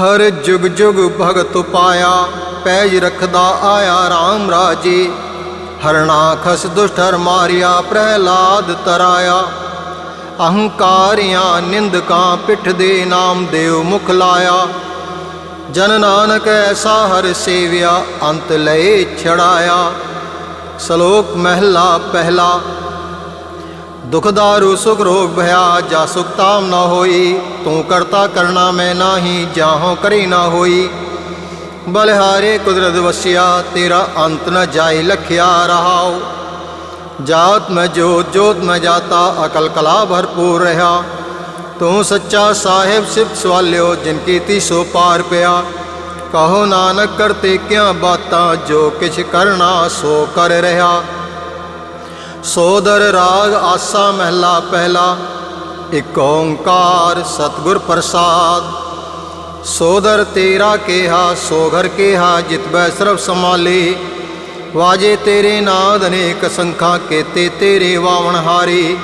ਹਰ ਜੁਗ ਜੁਗ ਭਗਤ ਪਾਇਆ, ਪੈਜ ਰਖਦਾ ਆਇਆ RAM ਰਾਜੇ। ਹਰਣਾਖਸ ਖਸ ਦੁਸ਼ਟਰ ਮਾਰਿਆ, ਪ੍ਰਹਿਲਾਦ ਤਰਾਇਆ। ਅਹੰਕਾਰਿਆਂ ਨਿੰਦਕਾਂ ਪਿੱਠ ਦੇ ਨਾਮ ਦੇਵ ਮੁਖ ਲਾਇਆ। ਜਨ ਨਾਨਕ ਐਸਾ ਹਰ ਸੇਵਿਆ, ਅੰਤ ਲਏ ਛੜਾਇਆ। ਸ਼ਲੋਕ ਮਹਿਲਾ ਪਹਿਲਾ ਦੁਖ ਦਾਰੂ ਸੁਖ ਰੋਗ ਭਇਆ ਜਾ ਸੁਖ ਤਾਮ ਨਾ ਹੋਈ। ਤੂੰ ਕਰਤਾ ਕਰਨਾ ਮੈਂ ਨਾਹੀ, ਜਾਹੋਂ ਕਰੀ ਨਾ ਹੋਈ। ਬਲਿਹਾਰੇ ਕੁਦਰਤ ਵਸਿਆ, ਤੇਰਾ ਅੰਤ ਨ ਜਾਏ ਲਖਿਆ ਰਹਾਉ। ਜਾਤ ਮੈਂ ਜੋਤ ਜੋਤ ਮੈਂ ਜਾਤਾ, ਅਕਲ ਕਲਾ ਭਰਪੂਰ ਰਹਾ। ਤੂੰ ਸੱਚਾ ਸਾਹਿਬ ਸਿਫਤ ਸਵਾਲਿਓ, ਜਿਨ ਕੀਤੀ ਸੋ ਪਾਰ ਪਿਆ। ਕਹੋ ਨਾਨਕ, ਕਰਤੇ ਕਿਆ ਬਾਤਾਂ, ਜੋ ਕਿਛ ਕਰਨਾ ਸੋ ਕਰ ਰਹਾ। ਸੋਦਰ ਰਾਗ ਆਸਾ ਮਹਿਲਾ ਪਹਿਲਾ, ਇਕ ਓੰਕਾਰ ਸਤਿਗੁਰ ਪ੍ਰਸਾਦ। ਸੋਦਰ ਤੇਰਾ ਕੇਹਾ ਸੋਘਰ ਕੇਹਾ, ਜਿਤ ਬੈ ਸਰਬ ਸਮਾਲੇ ਵਾਜੇ ਤੇਰੇ ਨਾਦ ਅਨੇਕ ਸੰਖਾਂ, ਕੇਤੇ ਤੇਰੇ ਵਾਵਣ ਹਾਰੇ।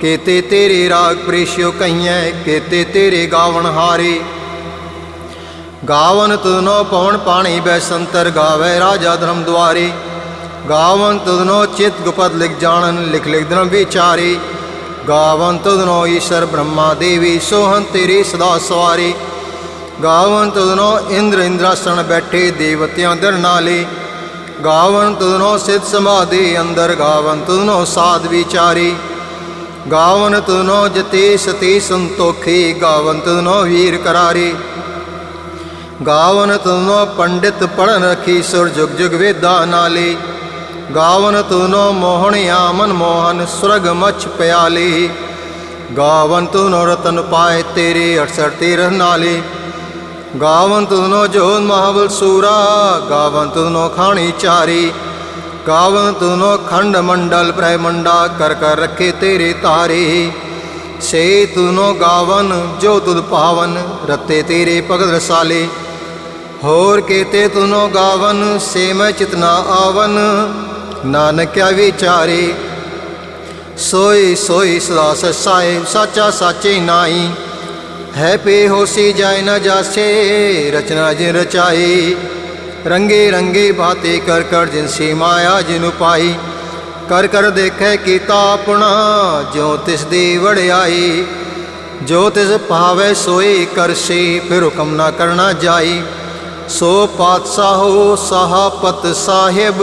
ਕੇਤੇ ਤੇਰੇ ਰਾਗ ਪ੍ਰੇਸ਼ਿਓ ਕਈਐ, ਕੇਤੇ ਤੇਰੇ ਗਾਵਣ ਹਾਰੇ। ਗਾਵਨ ਤਨੋ ਪਵਨ ਪਾਣੀ ਬੈ ਸੰਤਰ, ਗਾਵੇ ਰਾਜਾ ਧਰਮ ਦੁਆਰੇ। ਗਾਵਨ ਤੁਧਨੋ ਚਿਤ ਗੁਪਤ ਲਿਖ ਜਾਣਨ, ਲਿਖ ਲਿਖ ਧਰਮ ਵਿਚਾਰੇ। ਗਾਵਨ ਤੁਧਨੋ ਈਸ਼ਰ ਬ੍ਰਹਮਾ ਦੇਵੀ ਸੋਹੰ ਤੇਰੀ ਸਦਾ ਸਵਾਰੀ। ਗਾਵਨ ਤੁਧਨੋ ਇੰਦਰ ਇੰਦਰਾਸਣ ਬੈਠੇ, ਦੇਵਤਿਆਂ ਦਰ ਨਾਲੇ। ਗਾਵਨ ਤੁਧਨੋ ਸਿਧ ਸਮਾਧੀ ਅੰਦਰ ਗਾਵਨ ਤੁਧਨੋ ਸਾਧ ਵਿਚਾਰੇ। ਗਾਵਨ ਤੁਧਨੋ ਜਤੇ ਸਤੀ ਸੰਤੋਖੀ ਗਾਵਨ ਤੁਧਨੋ ਵੀਰ ਕਰਾਰੇ। ਗਾਵਨ ਤੁਧਨੋ ਪੰਡਿਤ ਪੜਨ ਰਖੀ, ਸੁਰ ਜੁਗ ਜੁਗ ਵੇਦਾ ਨਾਲੇ। ਗਾਵਨ ਤੁਧਨੋ ਮੋਹਣਿਆ ਮਨ ਮੋਹਨ, ਸੁਰਗ ਮਛ ਪਿਆਲੀ। ਗਾਵਨ ਤੁਧਨੋ ਰਤਨ ਪਾਏ ਤੇਰੇ 68 ਤੀਰਹ ਨਾਲੇ। ਗਾਵਨ ਤੁਧਨੋ ਜੋਨ ਮਹਾਬਲ ਸੂਰਾ, ਗਾਵਨ ਤੁਧਨੋ ਖਾਣੀ ਚਾਰੀ। ਗਾਵਨ ਤੁਧਨੋ ਖੰਡ ਮੰਡਲ ਬ੍ਰਹਮੰਡਾ, ਕਰ ਕਰ ਰੱਖੇ ਤੇਰੇ ਤਾਰੇ। ਸੇ ਤੂਨੋ ਗਾਵਨ ਜੋ ਤੁਧ ਪਾਵਨ, ਰਤੇ ਤੇਰੇ ਭਗਤ ਰਸਾਲੇ। ਹੋਰ ਕੇਤੇ ਤੁਨੋ ਗਾਵਨ, ਸੇ ਮੈਂ ਚਿਤਨਾ ਆਵਨ। ਨਾਨਕਿਆ ਵਿਚਾਰੇ ਸੋਈ ਸੋਈ ਸਦਾ ਸਸਾਏ ਸਾਚਾ ਸਾਚੇ ਨਾਈ। ਹੈ ਪੇ ਹੋਸੀ ਜਾਇ ਨ ਜਾਸੇ, ਰਚਨਾ ਜਿਨ ਰਚਾਈ। ਰੰਗੇ ਰੰਗੇ ਬਾਤੇ ਕਰ ਕਰ ਜਿਨ ਸੀ ਮਾਇਆ ਜਿਨੁ ਪਾਈ। ਕਰ ਕਰ ਦੇਖੈ ਕੀਤਾ ਆਪਣਾ, ਜਿਉ ਤਿਸ ਦੀ ਵੜਿਆਈ ਜੋ ਤਿਸ ਭਾਵੇ ਸੋਈ ਕਰਸੀ ਫਿਰ ਹੁਕਮ ਨਾ ਕਰਨਾ ਜਾਈ। ਸੋ ਪਾਤਸ਼ਾਹੋ ਸਹਾਪਤ ਸਾਹਿਬ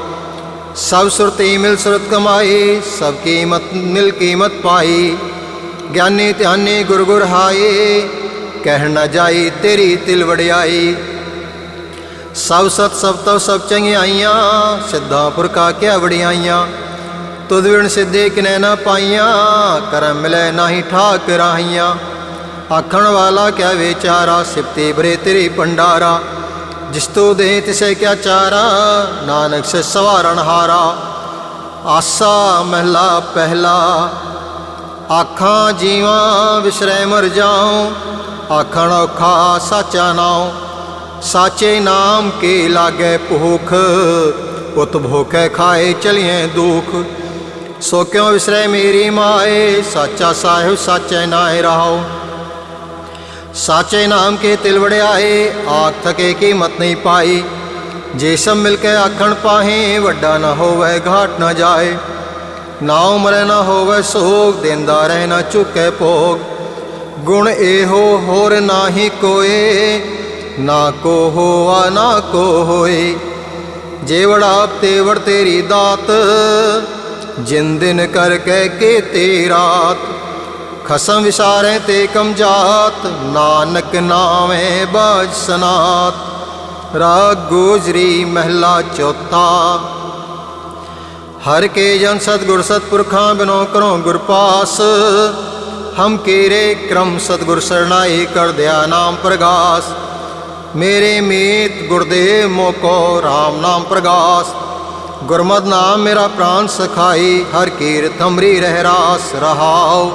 ਸਭ ਸੁਰਤੀ ਮਿਲ ਸੁਰਤ ਕਮਾਈ, ਸਭ ਕੀਮਤ ਮਿਲ ਕੀਮਤ ਪਾਈ। ਗਿਆਨੀ ਧਿਆਨੀ ਗੁਰ ਗੁਰ ਹਾਏ ਕਹਿ ਨ ਜਾਈ ਤੇਰੀ ਤਿਲ ਵੜਿਆਈ ਸਭ ਸਤ ਸਭ ਤਵ ਸਭ ਚੰਗਿਆਈਆਂ ਸਿੱਧਾ ਪੁਰਖਾ ਕਿਆ ਵੜਿਆਈਆਂ ਤੁਧ ਵਿਣ ਸਿੱਧੇ ਕਿਨੈ ਨਾ ਪਾਈਆਂ, ਕਰਮ ਮਿਲੈ ਨਾਹੀ ਠਾਕ ਰਾਹੀਆਂ। ਆਖਣ ਵਾਲਾ ਕਿਆ ਵਿਚਾਰਾ ਸਿਫਤੇ ਬਰੇ ਤੇਰੇ ਭੰਡਾਰਾ। ਜਿਸ ਤੋ ਦੇ ਤਿਸੈ ਕਿਆ ਚਾਰਾ, ਨਾਨਕ ਸੇ ਸਵਾਰਨ ਹਾਰਾ। ਆਸਾ ਮਹਿਲਾ ਪਹਿਲਾ, ਆਖਾਂ ਜੀਵਾਂ ਵਿਸਰੈ ਮਰ ਜਾਉ, ਆਖਣ ਔਖਾ ਸਾਚਾ ਨਾਉ। ਸਾਚੇ ਨਾਮ ਕੇ ਲਾਗੇ ਭੂਖ ਉਤ ਭੋਖੈ ਖਾਏ ਚਲੀਏ ਦੁਖ। ਸੋ ਕਿਉ ਵਿਸਰੈ ਮੇਰੀ ਮਾਏ, ਸਾਚਾ ਸਾਹਿਬ ਸਾਚੈ ਨਾਏ ਰਹਾਉ ਸਾਚੇ ਨਾਮ ਕੇ ਤਿਲ ਵੜਿਆਏ ਆਖ ਥਕੇ ਕੀਮਤ ਨਹੀਂ ਪਾਈ। ਜੇ ਸਭ ਮਿਲ ਕੇ ਆਖਣ ਪਾਹੇ, ਵੱਡਾ ਨਾ ਹੋਵੇ, ਘਾਟ ਨਾ ਜਾਏ। ਨਾ ਉਮਰ ਨਾ ਹੋਵੇ ਸੋਗ, ਦਿੰਦਾ ਰਹਿ ਨਾ ਚੁੱਕੇ ਭੋਗ। ਗੁਣ ਇਹੋ ਹੋਰ ਨਾਹੀ ਕੋਏ, ਨਾ ਕੋ ਹੋਆ, ਨਾ ਕੋ ਹੋਏ। ਜੇ ਵੜਾ ਤੇ ਵੜ ਤੇਰੀ ਦਾਤ, ਜਿਨ ਦਿਨ ਕਰ ਕੇ ਤੇਰਾਤ ਖਸਮ ਵਿਸਾਰੇ ਤੇ ਕਮ ਜਾਤ, ਨਾਨਕ ਨਾਵੇਂ ਬਾਜ ਸਨਾਤ। ਰਾਗ ਗੋਜਰੀ ਮਹਿਲਾ ਚੌਥਾ। ਹਰ ਕੇ ਜਨ ਸਤਗੁਰ ਸਤਪੁਰਖਾਂ ਬਿਨੋ ਕਰੋ ਗੁਰਪਾਸ ਹਮ ਕੇਰੇ ਕ੍ਰਮ ਸਤਗੁਰ ਸਰਣਾਈ ਕਰ ਦਿਆ ਨਾਮ ਪ੍ਰਗਾਸ। ਮੇਰੇ ਮੀਤ ਗੁਰਦੇਵ ਮੋਕੋ RAM ਨਾਮ ਪ੍ਰਗਾਸ। ਗੁਰਮਤਿ ਨਾਮ ਮੇਰਾ ਪ੍ਰਾਨ ਸਖਾਈ, ਹਰ ਕੀਰਤ ਅੰਮ੍ਰਿ ਰਹਿ ਰਾਸ ਰਹਾਉ।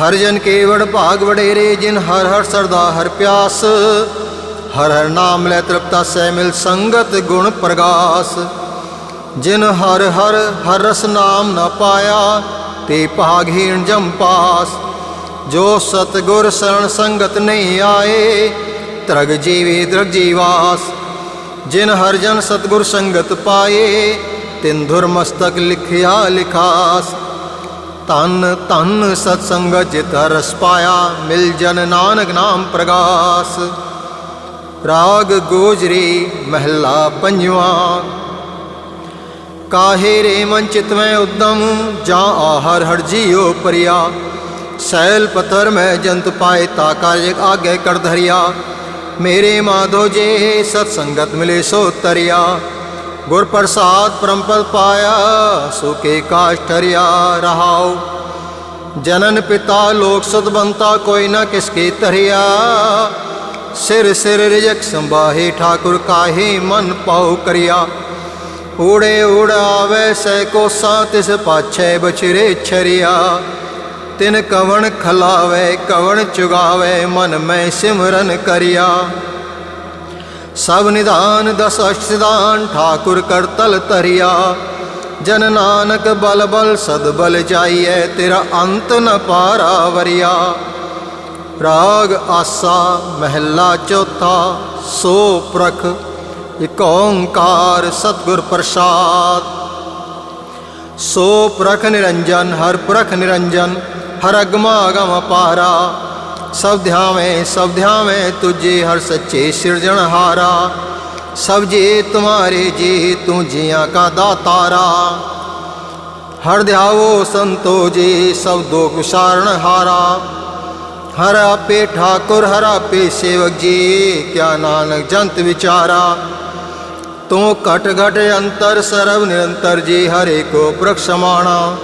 ਹਰ ਜਨ ਕੇਵੜ ਭਾਗ ਵਡੇਰੇ, ਜਿਨ ਹਰ ਹਰ ਸਰਦਾ ਹਰ ਪਿਆਸ। ਹਰ ਹਰ ਨਾਮ ਲੈ ਤ੍ਰਿਪਤਾ ਸਹਿ ਮਿਲ ਸੰਗਤ ਗੁਣ ਪ੍ਰਗਾਸ। ਜਿਨ ਹਰ ਹਰ ਹਰ ਰਸ ਨਾਮ ਨ ਪਾਇਆ, ਤੇ ਭਾਗਹੀਣ ਜਮ ਪਾਸ। ਜੋ ਸਤਗੁਰ ਸਰਣ ਸੰਗਤ ਨਹੀਂ ਆਏ, ਤਰਗ ਜੀਵੇ ਦਰਗ ਜੀਵਾਸ। ਜਿਨ ਹਰ ਜਨ ਸਤਗੁਰ ਸੰਗਤ ਪਾਏ, ਤਿੰਨ ਧੁਰ ਮਸਤਕ ਲਿਖਿਆ ਲਿਖਾਸ। ਤਨ ਤਨ ਸਤ ਸੰਗਤ ਜਿਤ ਰਸ ਪਾਇਆ ਮਿਲ ਜਨ ਨਾਨਕ ਨਾਮ ਪ੍ਰਗਾਸ। ਰਾਗ ਗੋਜਰੀ ਮਹਿਲਾ ਪੰਜਵਾਂ। ਕਾਹੇ ਰੇ ਮਨ ਮੈਂ ਉਦਮ, ਜਾ ਆਹਰ ਹਰ ਜੀਉ ਪਰਿਆ। ਸੈਲ ਪਤਰ ਮੈਂ ਜੰਤ ਪਾਏ ਤਾ ਕਾਰਜ ਆਗੇ ਕਰ ਧਰਿਆ। ਮੇਰੇ ਮਾਧੋ ਜੇ ਸਤ ਸੰਗਤ ਮਿਲੇ ਸੋ ਤਰਿਆ। ਗੁਰ ਪ੍ਰਸਾਦ ਪਰਮਪਦ ਪਾਇਆ ਸੁਕੇ ਕਾਸ਼ ਟਰਿਆ ਰਹਾਉ। ਜਨਨ ਪਿਤਾ ਲੋਕ ਸਤਬੰਤਾ ਕੋਈ ਨਾ ਕਿਸਕੇ ਧਰਿਆ। ਸਿਰ ਸਿਰ ਰਿਜਕ ਸੰਭਾਹੇ ਠਾਕੁਰ ਕਾਹੇ ਮਨ ਪਾਉ ਕਰਿਆ। ਊੜੇ ਉਡਾਵੇ ਸੈ ਕੋਸਾ, ਤਿਸ ਪਾਛੇ ਬਛਰੇ ਛਰਿਆ। ਤਿਨ ਕਵਣ ਖਲਾਵੇ, ਕਵਣ ਚੁਗਾਵੇ, ਮਨ ਮੈਂ ਸਿਮਰਨ ਕਰਿਆ। ਸਭ ਨਿਧਾਨ ਦਸ ਅਸ਼ਟ ਸਿਧਾਨ ਠਾਕੁਰ ਕਰਤਲ ਤਰਿਆ ਜਨ ਨਾਨਕ ਬਲ ਬਲ, ਸਦ ਬਲ ਜਾਈਐ ਤੇਰਾ ਅੰਤ ਨ ਪਾਰਾ ਵਰਿਆ। ਰਾਗ ਆਸਾ, ਮਹਿਲਾ ਚੌਥਾ, ਸੋ ਪ੍ਰਖ, ਇਕ ਓੰਕਾਰ ਸਤਿਗੁਰ ਪ੍ਰਸਾਦ। ਸੋ ਪ੍ਰਖ ਨਿਰੰਜਨ, ਹਰ ਪ੍ਰਖ ਨਿਰੰਜਨ, ਹਰ ਅਗਮਾ ਅਗਮ ਪਾਰਾ। ਸਭ ਧਿਆਵੇਂ ਸਭ ਧਿਆਵੇਂ, ਤੁਝੇ ਹਰ ਸੱਚੇ ਸਿਰਜਣਹਾਰਾ ਸਭ ਜੇ ਤੁਮਾਰੇ, ਜੀ ਤੂੰ ਜੀਆਂ ਕਾ ਦਾਤਾਰਾ। ਹਰ ਧਿਆਵੋ ਸੰਤੋ, ਜੀ ਸਭ ਦੁਖ ਵਿਸਾਰਣ ਹਾਰਾ। ਹਰ ਆਪੇ ਠਾਕੁਰ, ਹਰ ਆਪੇ ਸੇਵਕ, ਜੀ ਕਿਆ ਨਾਨਕ ਜੰਤ ਵਿਚਾਰਾ। ਤੂੰ ਘਟ ਘਟ ਅੰਤਰ, ਸਰਬ ਨਿਰੰਤਰ, ਜੀ ਹਰੇ ਕੋ ਪ੍ਰਖ ਸਮਾਣਾ।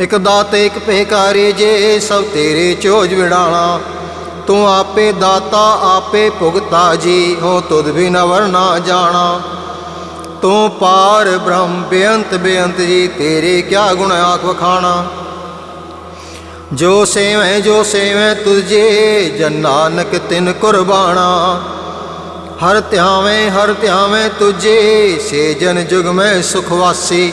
ਇਕ ਦਾਤ ਇਕ ਪਹਿਕਾਰੇ ਜੇ ਸਭ ਤੇਰੇ ਚੋਜ ਵਿੜਾਣਾ ਤੂੰ ਆਪੇ ਦਾਤਾ, ਆਪੇ ਭੁਗਤਾ ਜੀ, ਹੋ ਤੁਧ ਵੀ ਨ ਵਰਨਾ ਜਾਣਾ। ਤੂੰ ਪਾਰ ਬ੍ਰਹਮ ਬੇਅੰਤ ਬੇਅੰਤ ਜੀ, ਤੇਰੇ ਕਿਆ ਗੁਣ ਆਖ ਵਖਾਣਾ। ਜੋ ਸੇਵੈ ਜੋ ਸੇਵੈ ਤੁਝੇ ਜਨ ਨਾਨਕ ਤਿਨ ਕੁਰਬਾਣਾ। ਹਰ ਧਿਆਵੇਂ ਹਰ ਧਿਆਵੇਂ ਤੁਝੇ ਸੇ ਜਨ ਜੁਗ ਮੈਂ ਸੁਖ ਵਾਸੀ।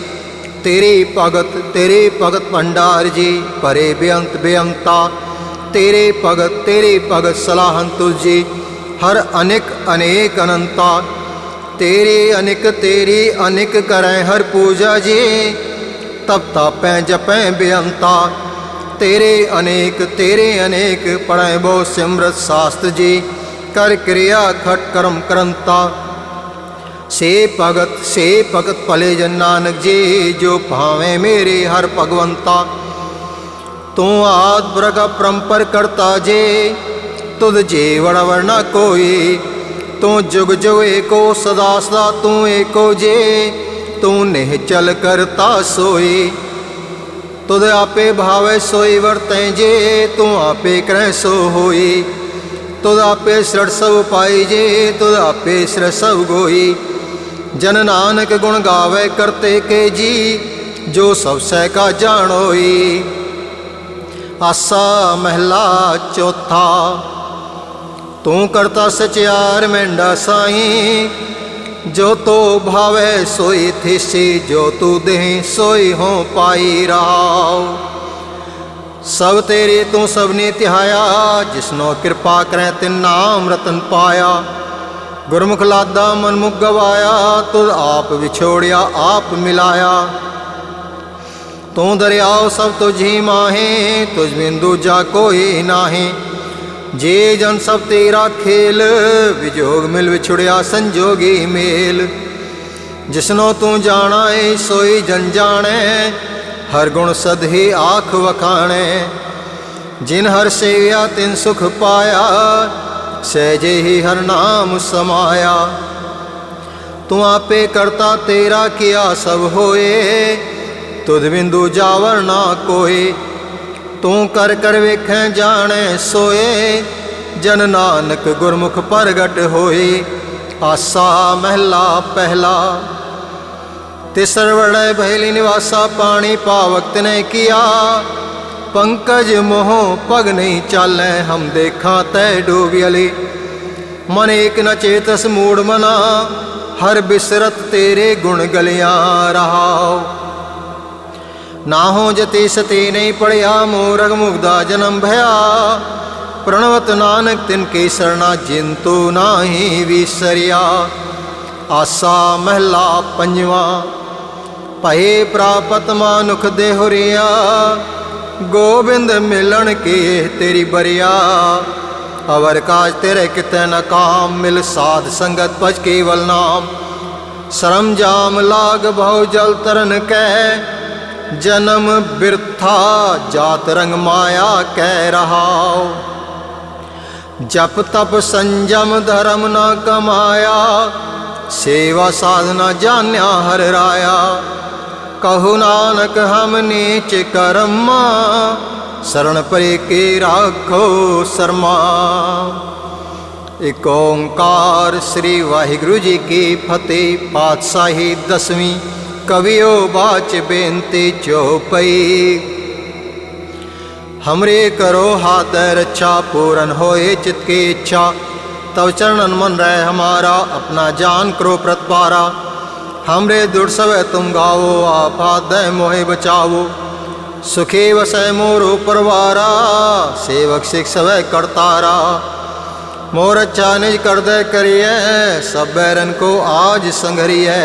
ਤੇਰੇ ਭਗਤ ਤੇਰੇ ਭਗਤ ਭੰਡਾਰ ਜੀ ਪਰੇ ਬੇਅੰਤ ਬੇਅੰਤਾ। ਤੇਰੇ ਭਗਤ ਤੇਰੇ ਭਗਤ ਸਲਾਹਨ ਤੁਜੀ ਹਰ ਅਨੇਕ ਅਨੇਕ ਅਨੰਤਾ। ਤੇਰੇ ਅਨੇਕ, ਤੇਰੀ ਅਨੇਕ ਕਰੈ ਹਰ ਪੂਜਾ ਜੀ, ਤਪ ਤਾਪੈ ਜਪੈ ਬੇਅੰਤਾ। ਤੇਰੇ ਅਨੇਕ ਤੇਰੇ ਅਨੇਕ ਪੜੈ ਬਹੁ ਸਿਮਰਤ ਸਾਸਤ ਜੀ, ਕਰ ਕਿਰਿਆ ਖਟ ਕਰਮ ਕਰੰਤਾ। ਸੇ ਭਗਤ ਸੇ ਭਗਤ ਭਲੇ ਜਨ ਨਾਨਕ ਜੀ, ਜੋ ਭਾਵੇਂ ਮੇਰੇ ਹਰ ਭਗਵੰਤਾ। ਤੂੰ ਆਦ ਬਰਗ ਪਰੰਪਰ ਕਰਤਾ ਜੇ, ਤੁਧ ਜੇ ਵੜ ਵਰਨਾ ਕੋਈ। ਤੂੰ ਜੁਗ ਜੁਗ ਏਕੋ ਸਦਾ ਸਦਾ ਤੂੰ ਏਕੋ ਜੇ, ਤੂੰ ਨਿਹ ਚਲ ਕਰਤਾ ਸੋਈ। ਤੁਧ ਆਪੇ ਭਾਵੇ ਸੋਈ ਵਰਤੈ ਜੇ, ਤੂੰ ਆਪੇ ਕਰੈ ਸੋ ਹੋਈ। ਤੁਧ ਆਪੇ ਸੜ ਸਭ ਪਾਈ ਜੇ, ਤੁਧ ਆਪੇ ਸਰ ਸਭ ਗੋਈ। ਜਨ ਨਾਨਕ ਗੁਣ ਗਾਵੇ ਕਰਤੇ ਕੇ ਜੀ, ਜੋ ਸਭ ਸਹਿ ਕਾ ਜਾਣੋਈ ਆਸਾ ਮਹਿਲਾ ਚੌਥਾ, ਤੂੰ ਕਰਤਾ ਸਚਿਆਰ ਮੈਂਡਾ ਸਾਈ, ਜੋ ਤੋ ਭਾਵੇ ਸੋਈ ਥਿਸੀ, ਜੋ ਤੂ ਦੇਹ ਸੋਈ ਹੋ ਪਾਈ ਰਾਉ ਸਭ ਤੇਰੇ ਤੂੰ ਸਭ ਨੇ ਤਿਹਾਇਆ ਜਿਸਨੋ ਕਿਰਪਾ ਕਰੈ ਤਿਨ ਨਾਮ ਰਤਨ ਪਾਇਆ। ਗੁਰਮੁਖ ਲਾਦਾ ਮਨਮੁਖ ਗਵਾਇਆ, ਤੁਧ ਆਪ ਵਿਛੋੜਿਆ, ਆਪ ਮਿਲਾਇਆ। ਤੂੰ ਦਰਿਆਓ ਸਭ ਤੁਝੀ ਮਾਹੇ, ਤੁਝ ਬਿਨ ਦੂਜਾ ਕੋਈ ਨਾਹੀ। ਜੇ ਜਨ ਸਭ ਤੇਰਾ ਖੇਲ, ਵਿਜੋਗ ਮਿਲ ਵਿਛੜਿਆ ਸੰਜੋਗੀ ਮੇਲ। ਜਿਸਨੋ ਤੂੰ ਜਾਣਾ ਏ ਸੋਈ ਜਨ ਜਾਣੈ, ਹਰ ਗੁਣ ਸਦ ਹੀ ਆਖ ਵਖਾਣੈ। ਜਿਨ ਹਰ ਸੇਵਿਆ, ਤਿਨ ਸੁਖ ਪਾਇਆ ਸਹਿਜੇ ਹੀ ਹਰ ਨਾਮ ਸਮਾਇਆ। ਤੂੰ ਆਪੇ ਕਰਤਾ ਤੇਰਾ ਕੀਆ ਸਭ ਹੋਏ। ਤੁਧ ਬਿੰਦੂ ਜਾਵਰ ਨਾ ਕੋਏ। ਤੂੰ ਕਰ ਕਰ ਵੇਖੈ ਜਾਣੈ ਸੋਏ। ਜਨ ਨਾਨਕ ਗੁਰਮੁਖ ਪ੍ਰਗਟ ਹੋਏ। ਆਸਾ ਮਹਿਲਾ ਪਹਿਲਾ। ਤੇ ਵੜੈ ਬਹਿਲੀ ਨਿਵਾਸਾ ਪਾਣੀ ਪਾਵਕਤ ਨੇ ਕੀਆ। ਪੰਕਜ ਮੋਹ ਪਗ ਨਹੀਂ ਚਾਲੈ, ਹਮ ਦੇਖਾਂ ਤੈ ਡੋਬਿਅਲੀ ਮਨ ਏਕ ਨ ਚੇਤਸ ਮੂੜ ਮਨਾ, ਹਰ ਬਿਸਰਤ ਤੇਰੇ ਗੁਣ ਗਲਿਆ ਰਹਾਉ। ਨਾ ਹੋ ਜਤੀ ਸਤੀ ਨਹੀਂ ਪੜਿਆ, ਮੋਰਗ ਮੁਗਦਾ ਜਨਮ ਭਇਆ। ਪ੍ਰਣਵਤ ਨਾਨਕ ਤਿਨ ਕੇ ਸਰਣਾ ਜਿੰਤੂ ਨਾਹੀ ਵਿਸਰਿਆ। ਆਸਾ ਮਹਿਲਾ ਪੰਜਵਾ, ਭਏ ਪ੍ਰਾਪਤ ਮਾਨੁਖ ਦੇ ਹੁਰੀਆ ਗੋਬਿੰਦ ਮਿਲਣ ਕੇ ਤੇਰੀ ਬਰਿਆ? ਅਵਰ ਕਾਜ ਤੇਰੇ ਕਿਤੇ ਨਾ ਕਾਮ, ਮਿਲ ਸਾਧ ਸੰਗਤ ਪਜ ਕੇਵਲ ਨਾਮ। ਸ਼ਰਮ ਜਾਮ ਲਾਗ ਭਉ ਜਲ ਤਰਨ ਕੈ, ਜਨਮ ਬਿਰਥਾ ਜਾਤ ਰੰਗ ਮਾਇਆ ਕਹਿ ਰਹਾਉ। ਜਪ ਤਪ ਸੰਜਮ ਧਰਮ ਨਾ ਕਮਾਇਆ, ਸੇਵਾ ਸਾਧਨਾ ਜਾਣਿਆ ਹਰ ਰਾਇਆ। ਕਹੂ ਨਾਨਕ ਹਮ ਨੀਚ ਕਰਮਾ ਸਰਣ ਪਰੇ ਕੇ ਰਾਖੋ ਸਰਮਾ ਇਕ ਓੰਕਾਰ ਸ੍ਰੀ ਵਾਹਿਗੁਰੂ ਜੀ ਕੀ ਫਤਿਹ ਪਾਤਸ਼ਾਹੀ ਦਸਵੀਂ ਕਵਿਓ ਬਾਚ ਬੇਨਤੀ ਚੋਪਈ हमरे करो हाथ रक्षा पूरन होए चित की इच्छा तव चरणन मन रहे हमारा अपना जान करो प्रतपारा हमरे दुर् सब तुम गाओ आपात दय मोहे बचाओ। सुखी वसै मोर परवारा सेवक सिख सवै करतारा। मोर अच्छा निज कर दे करिए, सब बैरन को आज संघरिए।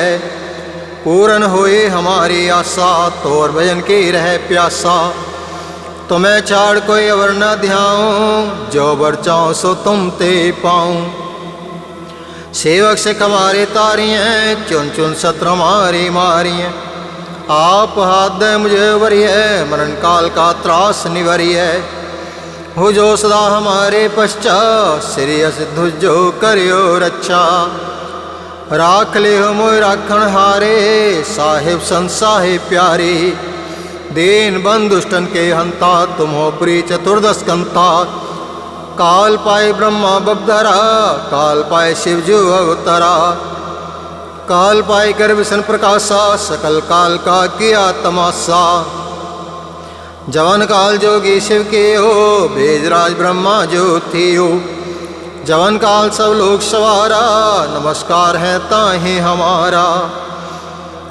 पूरन होए हमारी आशा, तोर भजन की रह प्यासा। तुम्हें छाड़ कोई अवर न ध्याऊं, जो बर चाहो सो तुम ते पाऊँ। सेवक से हमारे तारियाँ, चुन चुन सत्र मारी मारियाँ। आप हाथ दे मुझे वरिय मरण काल का त्रास निवरिय हो जो सदा हमारे पश्चात श्री सिद्धु जो करियो रक्षा। राख ले हो मोय राखण हारे, साहिब संसाहिब प्यारी। दीन बंधुष्टन के हंता, तुम हो प्री चतुर्दश कंता। काल पाए ब्रह्मा बबधरा काल पाए शिवजू अवतरा। काल पाए कर विष्ण प्रकाशा, सकल काल का किया तमाशा। जवन काल जोगी शिव के हो भेजराज ब्रह्मा जो थी हो। जवन काल सब लोग सवारा, नमस्कार है ताहे हमारा।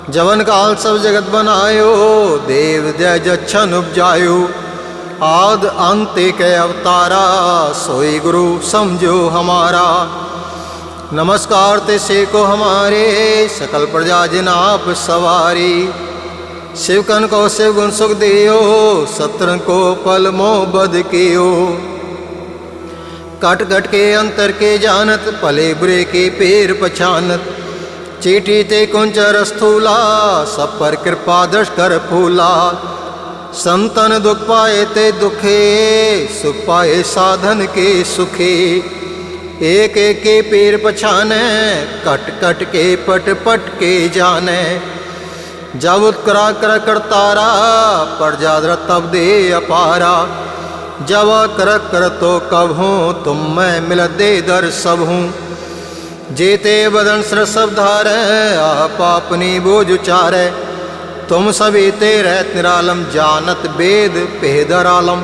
जवन काल सब जगत बनायो, देव जय जच्छन उपजायो। आद अंत के अवतारा सोई गुरु समझो हमारा नमस्कार ते से को हमारे सकल प्रजा जिन आप सवारी शिवकन को शिव गुण सुख दियो सत्रन को पल मोह बद कियो कट कट के अंतर के जानत भले बुरे के पेर पछानत चीटी ते कुंचर स्थूला सब पर कृपा दृश कर फूला संतन दुख पाए ते दुखे, सुख पाए साधन के सुखे। एक एक के पीर पछाने, कट कट के पट पट के जाने। जब उत्करा कर करतारा पर जादर तब दे अपारा। जब कर कर तो कब हूँ, तुम मैं मिल दे दर सब हूँ। जेते बदन सर सब धारे, आप अपनी बोझ उचारे। ਤੁਮ ਸਵੇਤੇ ਰਹਿਤ ਨਿਰਾਲਮ, ਜਾਨਤ ਬੇਦ ਭੇਦਰ ਆਲਮ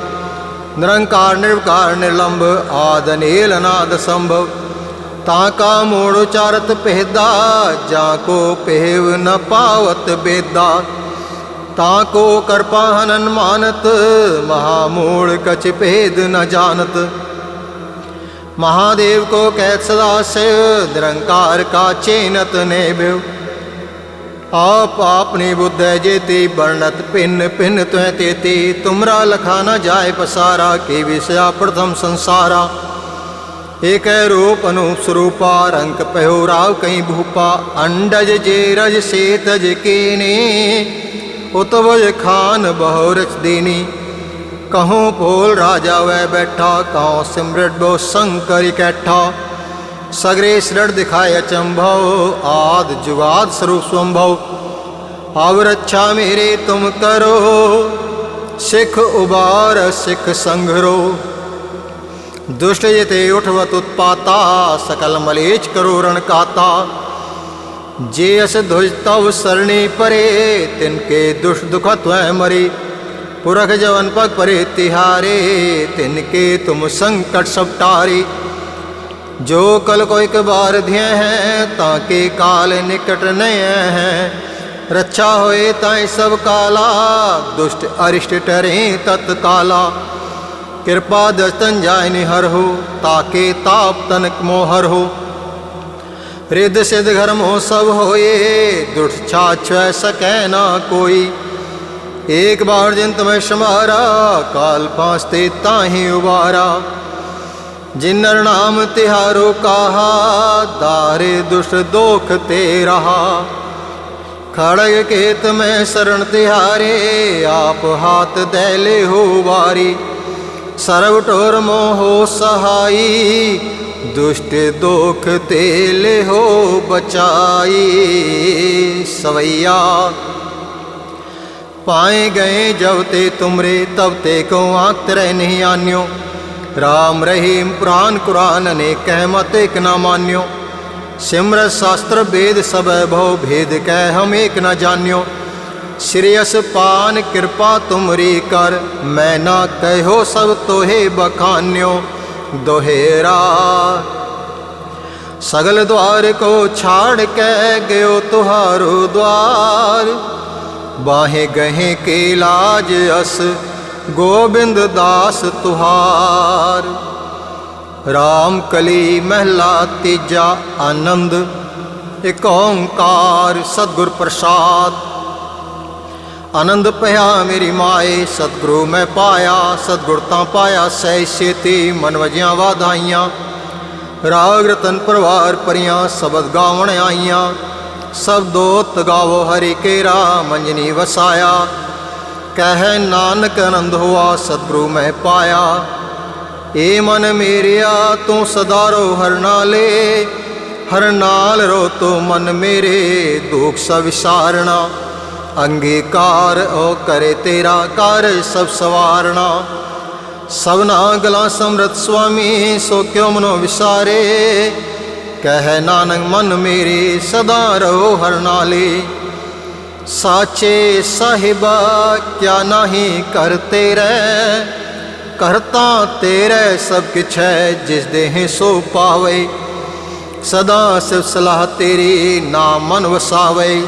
ਨਿਰੰਕਾਰ, ਨਿਰਵਕਾਰ, ਨਿਰਲੰਭ, ਆਦ, ਅਨੇਲ, ਅਨਾਦ, ਸੰਭਵ। ਤਾਂ ਕਾ ਮੋੜ ਉਚਾਰਤ ਪਹਿਦਾ ਜਾਂ ਕੋ ਪਹਿਵ ਨ ਪਾਵਤ ਬੇਦਾ। ਤਾਂ ਕੋ ਕਰਪਾ ਹਨਨ ਮਾਨਤ, ਮਹਾ ਮੂਲ ਕਚ ਭੇਦ ਨ ਜਾਣਤ ਮਹਾਦੇਵ ਕੋ ਕਹਿ ਸਦਾ ਸੇ ਨਿਰੰਕਾਰ ਕਾ ਚੇਨਤ ਨੇ ਆਪਣੀ ਬੁੱਧੈ ਜੇਤੀ ਬਰਣਤ ਪਿੰਨ ਪਿੰਨ ਤੁਹ ਤੇਤੀ ਤੁਮਰਾ ਲਖਾ ਨ ਜਾਏ ਪਸਾਰਾ, ਕੀ ਵਿਸਿਆ ਪ੍ਰਥਮ ਸੰਸਾਰਾ। ਏਕ ਰੂਪ ਅਨੂਪ ਸਰੂਪਾ ਰੰਗ ਪਹਿਉ ਰਾਵ ਕਈ ਭੂਪਾ। ਅੰਡਜ ਜੇ ਰਜ ਸੇਤਜ ਕੀਨੀ, ਉਤਵਜ ਖਾਨ ਬਹੁ ਰਚ ਦੀਨੀ। ਕਹੂੰ ਭੋਲ ਰਾਜਾ ਵੈ ਬੈਠਾ ਕਹੂੰ ਸਿਮਰਤ ਬੋ ਸੰਕਰ ਇਕੱਠਾ ਸਗਰੇ ਸਰੜ ਦਿਖਾਇ ਅਚੰਭਵ ਆਦ ਜੁਗਾਦ ਸਰੂਪ ਸੰਭਵ ਆਵ ਰੱਛਾ ਮੇਰੇ ਤੁਮ ਕਰੋ, ਸਿੱਖ ਉਬਾਰ, ਸਿੱਖ ਸੰਘਰੋ। ਦੁਸ਼ਟ ਜਿਤੇ ਉਠਵਤ ਉਤਪਾਤਾ, ਸਕਲ ਮਲੇਚ ਕਰੋ ਰਣ ਕਾਤਾ। ਜੇ ਅਸ ਧੁਜ ਤਵ ਸਰਣੀ ਪਰੇ, ਤਿਨ ਕੇ ਦੁਸ਼ ਦੁਖ ਤਵੈ ਮਰੀ। ਪੁਰਖ ਜਵਨ ਪਗ ਪਰੇ ਤਿਹਾਰੇ, ਤਿਨ ਕੇ ਤੁਮ ਸੰਕਟ ਸਭ ਟਾਰੀ ਜੋ ਕਲ ਕੋ ਇੱਕ ਬਾਰ ਧਿਆ ਹੈ, ਤਾਂ ਕੇ ਕਾਲ ਨਿਕਟ ਨਯ ਹੈ। ਰੱਛਾ ਹੋਏ ਤਾਂ ਸਭ ਕਾਲਾ, ਦੁਸ਼ਟ ਅਰਿਸ਼ਟ ਟਰੇ ਤਤ ਕਾਲਾ। ਕਿਰਪਾ ਦਸਤਨ ਜਾਇ ਨਿਹਰ ਹੋ ਤਾਕੇ ਤਾਪ ਤਨਕ ਮੋਹਰ ਹੋ। ਰਿੱਧ ਸਿਧ ਘਰ ਮੋ ਸਭ ਹੋਏ, ਦੁਠ ਛਾਛੈ ਸਕੈ ਨਾ ਕੋਈ। ਏਕ ਬਾਰ ਜਿਨ ਤਮੈ ਸ਼ਮਾਰਾ, ਕਾਲ ਪਾਸਤੇ ਤਾਹੀ ਉਬਾਰਾ। ਜਿਨਰ ਨਾਮ ਤਿਹਾਰੋ ਕਾਹਾ, ਦਾਰੇ ਦੁਸ਼ਟ ਦੋਖ ਤੇ ਰਹਾ। ਖੜਗ ਕੇਤ ਮੈਂ ਸਰਣ ਤਿਹਾਰੇ, ਆਪ ਹਾਥ ਦੈ ਲੈ ਹੋ ਵਾਰੀ। ਸਰਬ ਟੋਰ ਮੋਹ ਸਹਾਈ, ਦੁਸ਼ਟ ਦੋਖ ਤੇ ਲੈ ਹੋ ਬਚਾਈ। ਸਵਈਆ, ਪਾਏ ਗਏ ਜਬ ਤੇ ਤੁਮਰੇ, ਤਬ ਤੇ ਕੋ ਆਂਖ ਤਰੇ ਨਹੀਂ ਆਨਿਓ। ਰਾਮ ਰਹੀਮ ਪੁਰਾਨ ਕੁਰਾਨ ਨੇ ਕਹਿ ਮਤ ਇਕ ਨਾ ਮਾਨਿਓ ਸਿਮਰਤ ਸ਼ਾਸਤਰ ਵੇਦ ਸਭੈ ਭਉ ਭੇਦ ਕਹਿ ਹਮ ਏਕ ਨ ਜਾਣਿਓ श्रेयस पान कृपा तुमरी कर मैं ना कहो सब तोहे बखान्यो दोहेरा सगल द्वार को छाड़ के गयो तुहारो द्वार बाहे गहे के लाज अस ਗੋਬਿੰਦ ਦਾਸ ਤੁਹਾਰ। RAM ਕਲੀ ਮਹਿਲਾ ਤੀਜਾ ਆਨੰਦ, ਇਕ ਓੰਕਾਰ ਸਤਗੁਰ ਪ੍ਰਸਾਦ। ਆਨੰਦ ਪਿਆ ਮੇਰੀ ਮਾਏ, ਸਤਗੁਰੂ ਮੈਂ ਪਾਇਆ, ਸਤਗੁਰ ਤਾਂ ਪਾਇਆ ਸਹਿ ਸੇਤੀ ਮਨ ਵਜਿਆ ਵਾਧਾਈਆਂ। ਰਾਗ ਰਤਨ ਪਰਵਾਰ ਪਰਿਆਂ ਸ਼ਬਦ ਗਾਵਣ ਆਈਆਂ। ਸਭ ਦੋਤ ਗਾਵੋ ਹਰੀ ਕੇ ਰਾਮ ਮੰਜਨੀ ਵਸਾਇਆ। ਕਹਿ ਨਾਨਕ ਆਨੰਦ ਹੋਆ, ਸਤਿਗੁਰੂ ਮੈਂ ਪਾਇਆ। ਏ ਮਨ ਮੇਰਿਆ, ਤੂੰ ਸਦਾ ਰੋ ਹਰ ਨਾਲੇ। ਹਰ ਨਾਲ ਰੋ ਤੂੰ ਮਨ ਮੇਰੇ, ਦੁਖ ਸਭ ਵਿਸਾਰਣਾ ਅੰਗੀਕਾਰ ਓ ਕਰੇ ਤੇਰਾ ਕਰ, ਸਭ ਸਵਾਰਣਾ ਸਭਨਾ ਗਲਾ ਸਮਰਤ ਸੁਆਮੀ, ਸੋ ਕਿਉ ਮਨੋ ਵਿਸਾਰੇ। ਕਹਿ ਨਾਨਕ ਮਨ ਮੇਰੇ, ਸਦਾ ਰਹੋ ਹਰ ਨਾਲੇ। ਸਾਚੇ ਸਾਹਿਬਾ, ਕਿਆ ਨਹੀਂ ਕਰਤੇ ਰਹਿ ਕਰਤਾ ਤੇਰੇ ਸਭ ਕਿਛ ਹੈ, ਜਿਸ ਦੇਹ ਸੋ ਪਾਵੇ। ਸਦਾ ਸਿਵ ਸਲਾਹ ਤੇਰੀ ਨਾਮ ਮਨ ਵਸਾਵੇ।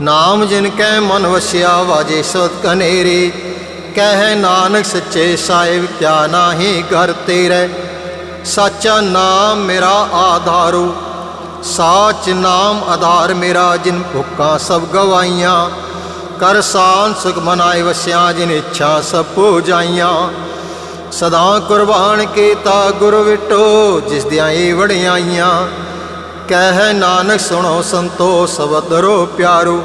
ਨਾਮ ਜਿਨ ਕੈ ਮਨ ਵਸਿਆ, ਵਾਜੇ ਸਤ ਕਨੇਰੇ। ਕਹਿ ਨਾਨਕ ਸੱਚੇ ਸਾਹਿਬ, ਕਿਆ ਨਾਹੀ ਘਰ ਤੇਰੇ? ਸਾਚਾ ਨਾਮ ਮੇਰਾ ਆਧਾਰੂ। ਸਾਚ ਨਾਮ ਆਧਾਰ ਮੇਰਾ, ਜਿਨ ਭੁੱਖਾਂ ਸਭ ਗਵਾਈਆਂ। ਕਰ ਸਾਨ ਸੁਖ ਮਨਾਏ ਵਸਿਆ, ਜਿਨ ਇੱਛਾ ਸਭ ਪੂਜਾਈਆਂ। ਸਦਾ ਕੁਰਬਾਨ ਕੀਤਾ ਗੁਰ ਵਿਟੋ, ਜਿਸ ਦੀਆਂ ਏ ਵੜਿਆਈਆਂ ਕਹਿ ਨਾਨਕ ਸੁਣੋ ਸੰਤੋ ਸਬਦ ਰੋ ਪਿਆਰੋ,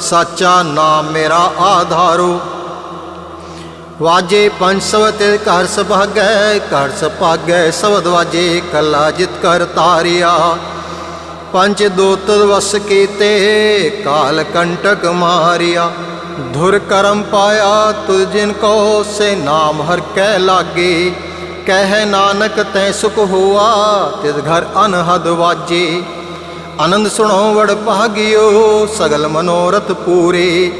ਸਾਚਾ ਨਾਮ ਮੇਰਾ ਆਧਾਰੋ। ਵਾਜੇ ਪੰਜ ਸਵਤ ਘਰ ਸੁਭਾਗੈ ਘਰ ਸੁਭਾਗੈ ਸਵਦ ਵਾਜੇ, ਕੱਲਾ ਜਿਤ ਕਰ ਤਾਰਿਆ। ਪੰਜ ਦੋਤ ਵਸ ਕੀਤੇ, ਕਾਲ ਕੰਟਕ ਮਾਰਿਆ। ਧੁਰ ਕਰਮ ਪਾਇਆ ਤੁਝ ਜਿਨ ਕੋ ਸੇ ਨਾਮ ਹਰ ਕਹਿ ਲਾਗੇ। ਕਹਿ ਨਾਨਕ ਤੈ ਸੁਖ ਹੋਆ, ਤਿਸ ਘਰ ਅਨਹਦ ਵਾਜੇ। ਆਨੰਦ ਸੁਣੋ ਵੜ ਭਾਗਿਓ, ਸਗਲ ਮਨੋਰਥ ਪੂਰੇ।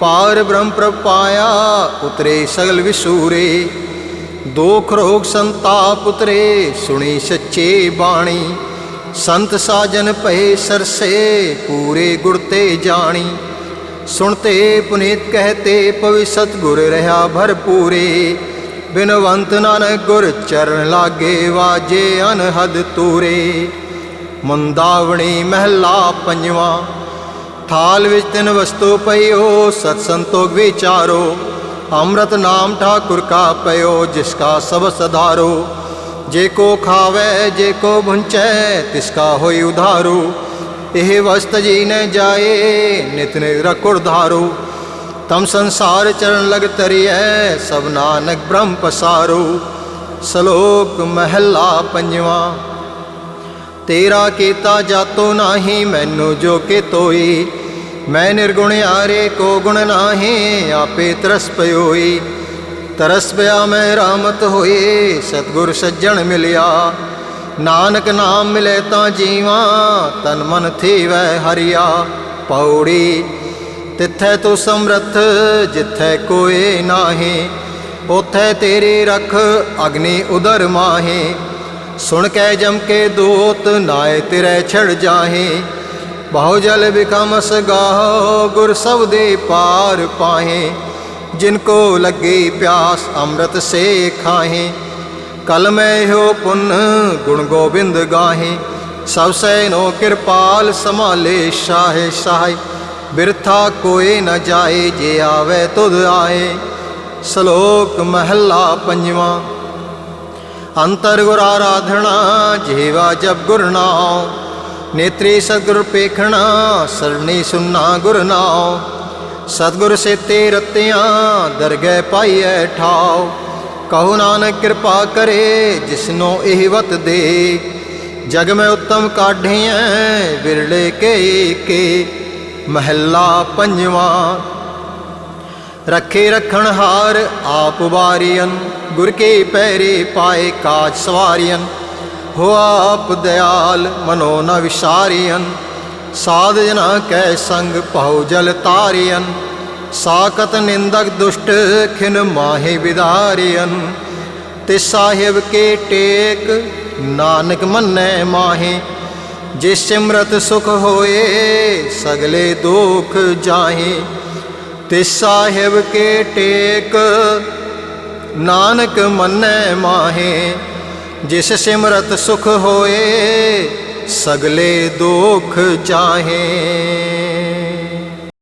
ਪਾਰ ਬ੍ਰਹਮ ਪ੍ਰਪਾਇਆ ਉਤਰੇ ਸਗਲ ਵਿਸੂਰੇ। ਦੋਖ ਰੋਗ ਸੰਤਾਪ ਉਤਰੇ, ਸੁਣੀ ਸੱਚੇ ਬਾਣੀ। ਸੰਤ ਸਾਜਨ ਭਏ ਸਰਸੇ, ਪੂਰੇ ਗੁਰ ਤੇ ਜਾਣੀ। ਸੁਣਤੇ ਪੁਨੀਤ ਕਹਤੇ ਪਵਿ ਸਤਗੁਰ ਰਹਾ ਭਰਪੂਰੇ ਬਿਨਵੰਤ ਨਾਨਕ ਗੁਰ ਚਰਨ ਲਾਗੇ ਵਾਜੇ ਅਨਹਦ ਤੂਰੇ। ਮੁੰਦਾਵਣੀ ਮਹਿਲਾ ਪੰਜਵਾ, ਥਾਲ ਵਿੱਚ ਤਿੰਨ ਵਸਤੂ ਪਈਓ, ਸਤ ਸੰਤੋਖ ਵਿਚਾਰੋ। ਅੰਮ੍ਰਿਤ ਨਾਮ ਠਾਕੁਰ ਕਾ ਪਇਓ, ਜਿਸ ਕਾ ਸਭ ਸਧਾਰੋ। ਜੇ ਕੋ ਖਾਵੇ, ਜੇ ਕੋ ਭੁੰਚੈ ਤਿਸ ਕਾ ਹੋਈ ਉਧਾਰੂ। ਇਹ ਵਸਤ ਜੀ ਨ ਜਾਏ, ਨਿਤ ਨਿਤ ਰਖੁਰ ਤਮ ਸੰਸਾਰ ਚਰਨ ਲਗ ਤਰੀਐ ਸਭ ਨਾਨਕ ਬ੍ਰਹਮ ਪਸਾਰੂ। ਸ਼ਲੋਕ ਮਹਿਲਾ ਪੰਜਵਾ, ਤੇਰਾ ਕੀਤਾ ਜਾਤੋ ਨਾਹੀ, ਮੈਨੂੰ ਜੋ ਕੇ ਤੋਈ। ਮੈਂ ਨਿਰਗੁਣ ਆਰੇ ਕੋ ਗੁਣ ਨਾਹੀ, ਆਪੇ ਤਰਸ ਪਇਓਈ ਤਰਸ ਪਿਆ ਮੈਂ, ਰਾਮਤ ਹੋਏ ਸਤਗੁਰ ਸੱਜਣ ਮਿਲਿਆ। ਨਾਨਕ ਨਾਮ ਮਿਲੇ ਤਾਂ ਜੀਵਾ, ਤਨ ਮਨ ਥੀਵੈ ਹਰਿਆ। ਪੌੜੀ, ਤਿੱਥੈ ਤੂੰ ਸਮਰਥ, ਜਿੱਥੈ ਕੋਏ ਨਾਹੀ। ਉਥੈ ਤੇਰੀ ਰਖ, ਅਗਨੀ ਉਦਰ ਮਾਹੀ। ਸੁਣ ਕੇ ਜਮ ਕੇ ਦੋਤ, ਨਾਏ ਤੇਰੇ ਛੜ ਜਾਹੇ। ਬਹੁ ਜਲ ਬਿਕਮਸ ਗਾਹੋ, ਗੁਰ ਸਭ ਦੇ ਪਾਰ ਪਾਹੇ। ਜਿਨ ਕੋ ਲੱਗੀ ਪਿਆਸ ਅੰਮ੍ਰਿਤ ਸੇ ਖਾਹੇ ਕਲ ਮੈਂ ਹੋ ਪੁੰਨ ਗੁਣ ਗੋਬਿੰਦ ਗਾਹੇ। ਸਭ ਸੈਨੋ ਕਿਰਪਾਲ ਸਮਾਲੇ ਸ਼ਾਹੇ ਸ਼ਾਹੇ, ਬਿਰਥਾ ਕੋਏ ਨ ਜਾਏ ਜੇ ਆਵੇ ਤੁਧ ਆਏ। ਸ਼ਲੋਕ ਮਹੱਲਾ ਪੰਜਵਾਂ, ਅੰਤਰ ਗੁਰ ਆਰਾਧਣਾ ਜੀਵਾ ਜਬ ਗੁਰ ਨਾਉ। ਨੇਤਰੀ ਸਤਗੁਰ ਪੇਖਣਾ ਸਰਣੀ ਸੁਨਣਾ ਗੁਰ ਨਾਉ। ਸਤਗੁਰ ਸੇਤੇ ਰਤਿਆਂ ਦਰਗਹਿ ਪਾਈਐ ਠਾਉ। ਕਹੋ ਨਾਨਕ ਕਿਰਪਾ ਕਰੇ ਜਿਸਨੋ ਇਹ ਵਤ ਦੇ। ਜਗ ਮੈਂ ਉਤਮ ਕਾਢੀਐ ਵਿਰਲੇ ਕੇ ਕੇ ਮਹੱਲਾ ਪੰਜਵਾਂ। ਰੱਖੇ ਰਖਣ ਹਾਰ ਆਪ ਵਾਰੀਅਨ, ਗੁਰ ਕੇ ਪੈਰੇ ਪਾਏ ਕਾਜ ਸਵਾਰੀਅਨ। ਹੋ ਆਪ ਦਿਆਲ ਮਨੋ ਨ ਵਿਸਾਰੀਅਨ। ਸਾਧ ਜਨਾ ਕੈ ਸੰਗ ਪਾਉ ਜਲ ਤਾਰਿਅਨ ਸਾਕਤ ਨਿੰਦਕ ਦੁਸ਼ਟ ਖਿਨ ਮਾਹੇ ਵਿਦਾਰੀਅਨ। ਤੇ ਸਾਹਿਬ ਕੇ ਟੇਕ ਨਾਨਕ ਮੰਨੈ ਮਾਹੇ ਜੇ ਸਿਮਰਤ ਸੁਖ ਹੋਏ ਸਗਲੇ ਦੁਖ ਜਾਹੇ। ਤੇ ਸਾਹਿਬ ਕੇ ਟੇਕ ਨਾਨਕ ਮੰਨੈ ਮਾਹੇ, ਜਿਸ ਸਿਮਰਤ ਸੁਖ ਹੋਏ ਸਗਲੇ ਦੁੱਖ ਚਾਹੇ।